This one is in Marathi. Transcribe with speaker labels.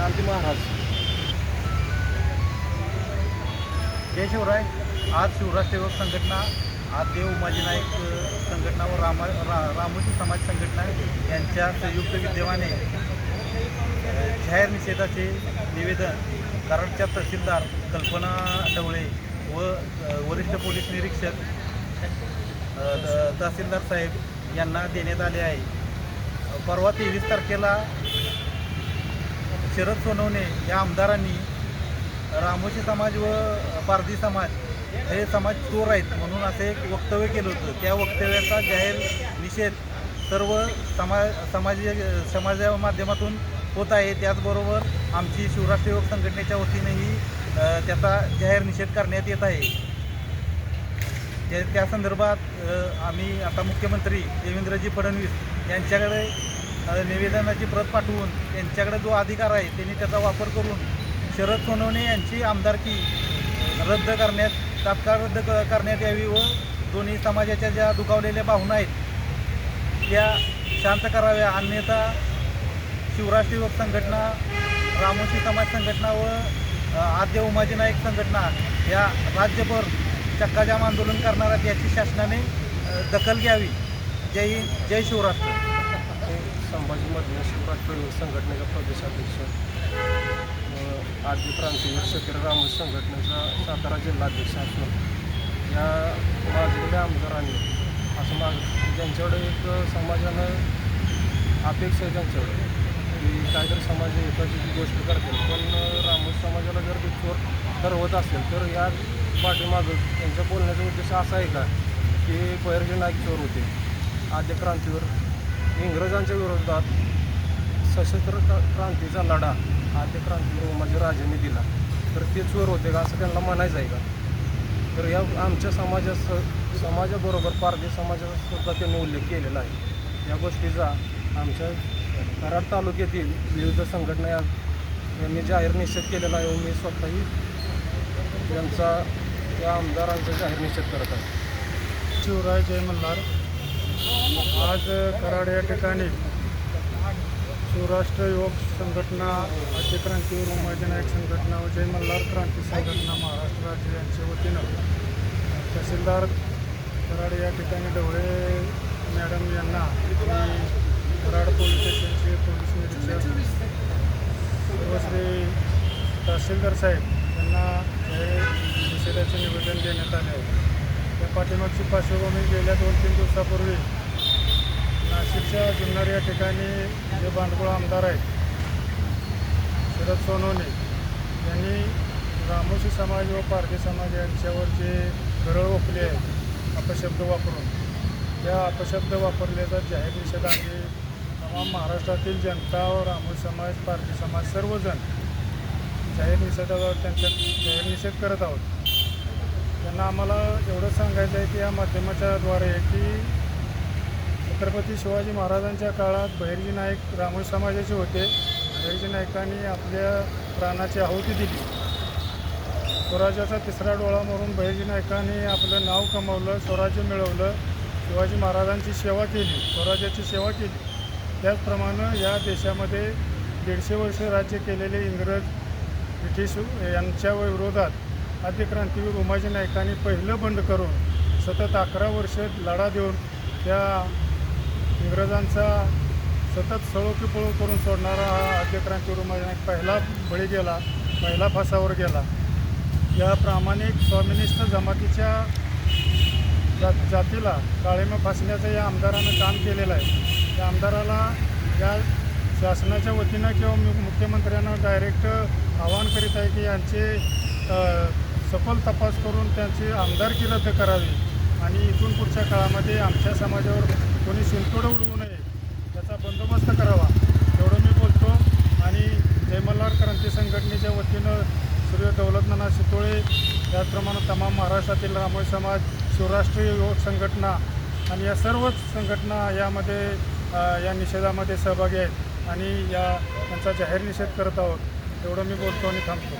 Speaker 1: क्रांती महाराज.
Speaker 2: जय शिवराय. आज शिवराज सेवक संघटना आज देव उमाजी नाईक संघटना व रामा रा रामोशी समाज संघटना यांच्या संयुक्त विद्यमाने जाहीर निषेधाचे निवेदन कराडच्या तहसीलदार कल्पना ढवळे व वरिष्ठ पोलीस निरीक्षक तहसीलदार साहेब यांना देण्यात आले आहे. परवा तेवीस तारखेला शरद सोनवणे या आमदारांनी रामोशी समाज व पारधी समाज हे समाज चोर आहेत म्हणून असं एक वक्तव्य केलं होतं. त्या वक्तव्याचा जाहीर निषेध सर्व समाज समाज समाजा माध्यमातून होत आहे. त्याचबरोबर आमची शिवराष्ट्र युवक संघटनेच्या वतीनेही त्याचा जाहीर निषेध करण्यात येत आहे. त्या त्या संदर्भात आम्ही आता मुख्यमंत्री देवेंद्रजी फडणवीस यांच्याकडे निवेदनाची प्रत पाठवून त्यांच्याकडे जो अधिकार आहे त्यांनी त्याचा वापर करून शरद सोनवणे यांची आमदारकी रद्द करण्यात तात्काळ रद्द क- करण्यात यावी व दोन्ही समाजाच्या ज्या दुखावलेल्या भावना आहेत त्या शांत कराव्या. अन्यथा शिवराष्ट्र युवक संघटना रामोशी समाज संघटना व आद्य उमाजी नाईक संघटना या राज्यभर चक्काजाम आंदोलन करणार आहेत याची शासनाने दखल घ्यावी. जय हिंद जय शिवराष्ट्र.
Speaker 1: संभाजी संभाजीमधल्या शिवराज युवक संघटनेचा प्रदेशाध्यक्ष व आद्य क्रांतीवीर शकीर रामोस संघटनेचा सातारा जिल्हाध्यक्ष असून या माजलेल्या आमदारांनी असं माग ज्यांच्याकडे एक समाजानं अपेक्षा आहे त्यांच्याकडे की काहीतरी समाज एकाची गोष्ट करतील. पण रामोस समाजाला जर ते चोर ठरवत असेल तर या पाठीमागं त्यांच्या बोलण्याचा उद्देश असा आहे का की बहिरजी नाईक चोर होते. आद्य क्रांतीवर इंग्रजांच्या विरोधात सशस्त्र क्रांतीचा लढा आद्य क्रांती उमाजी राजांनी दिला. तर ते चोर होते का असं त्यांना म्हणायचं आहे का? तर या आमच्या समाजास समाजाबरोबर पारधी समाजाचा सुद्धा त्यांनी उल्लेख केलेला आहे. या गोष्टीचा आमच्या कराड तालुक्यातील विविध संघटना या यांनी जाहीर निषेध केलेला आहे व मी स्वतःही त्यांचा या आमदारांचा जाहीर निषेध करत आहे.
Speaker 3: शिवराय जय मल्हार. आज कराड या ठिकाणी शिवराष्ट्र युवक संघटना राज्य क्रांतीवीर उमाजी संघटना व जय मल्हार क्रांती संघटना महाराष्ट्र राज्य यांच्या वतीनं तहसीलदार कराड या ठिकाणी ढवळे मॅडम यांना आणि कराड पोलीस स्टेशनचे पोलीस निरीक्षक सर्वश्री तहसीलदार साहेब यांना हे निषेधाचे निवेदन देण्यात आले आहे. त्या पाठीमागची पार्श्वभूमी गेल्या दोन तीन दिवसापूर्वी नाशिकच्या जुन्नर या ठिकाणी जे बांडगुळ आमदार आहेत शरद सोनवणे यांनी रामोशी समाज व पारधी समाज यांच्यावर जे गरळ ओकले आहे अपशब्द वापरून त्या अपशब्द वापरल्याचा जाहीर निषेध आहे. तमाम महाराष्ट्रातील जनता व रामोशी समाज पारधी समाज सर्वजण जाहीर निषेधावर त्यांच्या जाहीर निषेध करत आहोत. त्यांना आम्हाला एवढं सांगायचं आहे की या माध्यमाच्याद्वारे की छत्रपती शिवाजी महाराजांच्या काळात बहिर्जी नाईक ब्राह्मण समाजाचे होते. बहिर्जी नाईकांनी आपल्या प्राणाची आहुती दिली. स्वराज्याचा तिसरा डोळा मारून बहिर्जी नाईकांनी आपलं नाव कमावलं स्वराज्य मिळवलं शिवाजी महाराजांची सेवा केली स्वराज्याची सेवा केली. त्याचप्रमाणे या देशामध्ये दीडशे वर्ष राज्य केलेले इंग्रज ब्रिटिश यांच्या विरोधात आद्य उमाजी नाईकांनी पहिलं बंड करून सतत अकरा वर्ष लढा देऊन त्या इंग्रजांचा सतत सळोकी पळू करून सोडणारा हा आद्यक्रांती क्रांतीवीर पहिला बळी गेला पहिला फासावर गेला. या प्रामाणिक स्वामिनिष्ठ जमातीच्या जा जातीला काळीमा फासण्याचं या आमदारानं काम केलेलं आहे. त्या आमदाराला या शासनाच्या वतीनं किंवा मुख्यमंत्र्यांना डायरेक्ट आवाहन करीत आहे की यांचे सखोल तपास करून त्यांची आमदारकी रद्द करावी. आणि इथून पुढच्या काळामध्ये आमच्या समाजावर कोणी शिंतोडं उडवू नये त्याचा बंदोबस्त करावा एवढं मी बोलतो. आणि जयमल्हार क्रांती संघटनेच्या वतीनं सूर्य दौलतनाना शितोळे त्याचप्रमाणे तमाम महाराष्ट्रातील रामोय समाज शिवराष्ट्रीय युवक संघटना आणि या सर्वच संघटना यामध्ये या निषेधामध्ये सहभागी आहेत आणि या त्यांचा जाहीर निषेध करत आहोत एवढं मी बोलतो आणि थांबतो.